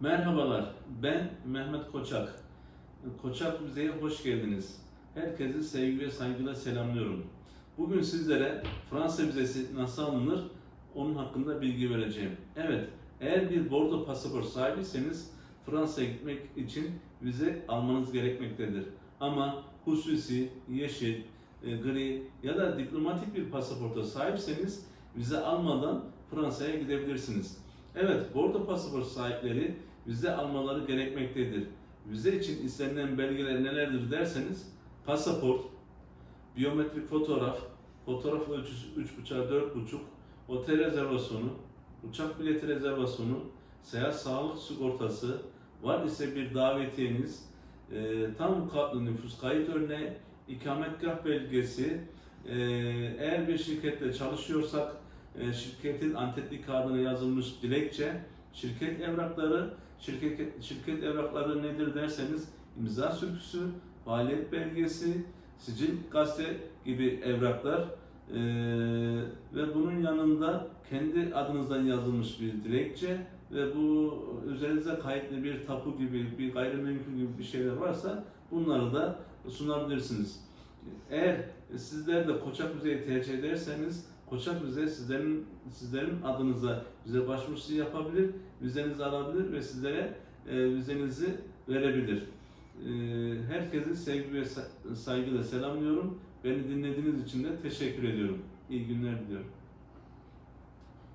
Merhabalar, ben Mehmet Koçak. Koçak Müze'ye hoş geldiniz. Herkesi sevgi ve saygıyla selamlıyorum. Bugün sizlere Fransa vizesi nasıl alınır, onun hakkında bilgi vereceğim. Evet, eğer bir bordo pasaport sahibiyseniz Fransa'ya gitmek için vize almanız gerekmektedir. Ama hususi, yeşil, e, gri ya da diplomatik bir pasaporta sahipseniz vize almadan Fransa'ya gidebilirsiniz. Evet, bordo pasaport sahipleri vize almaları gerekmektedir. Vize için istenilen belgeler nelerdir derseniz pasaport, biyometrik fotoğraf, fotoğraf ölçüsü 3.5'a 4.5, otel rezervasyonu, uçak bileti rezervasyonu, seyahat sağlık sigortası, var ise bir davetiyeniz, e, tam katlı nüfus kayıt örneği, ikametgah belgesi, e, eğer bir şirkette çalışıyorsak e, şirketin antetli kağıdına yazılmış dilekçe, şirket evrakları, şirket şirket evrakları nedir derseniz imza sürküsü, faaliyet belgesi, sicil gazete gibi evraklar e, ve bunun yanında kendi adınızdan yazılmış bir dilekçe ve bu üzerinize kayıtlı bir tapu gibi, bir gayrimenkul gibi bir şeyler varsa bunları da sunabilirsiniz. Eğer sizler de Koçak Müzeyi tercih ederseniz Koçak Müze sizlerin sizlerin adınıza vize başvurusu yapabilir, vizenizi alabilir ve sizlere e, vizenizi verebilir. E, herkesi sevgi ve sa- saygıyla selamlıyorum. Beni dinlediğiniz için de teşekkür ediyorum. İyi günler diliyorum.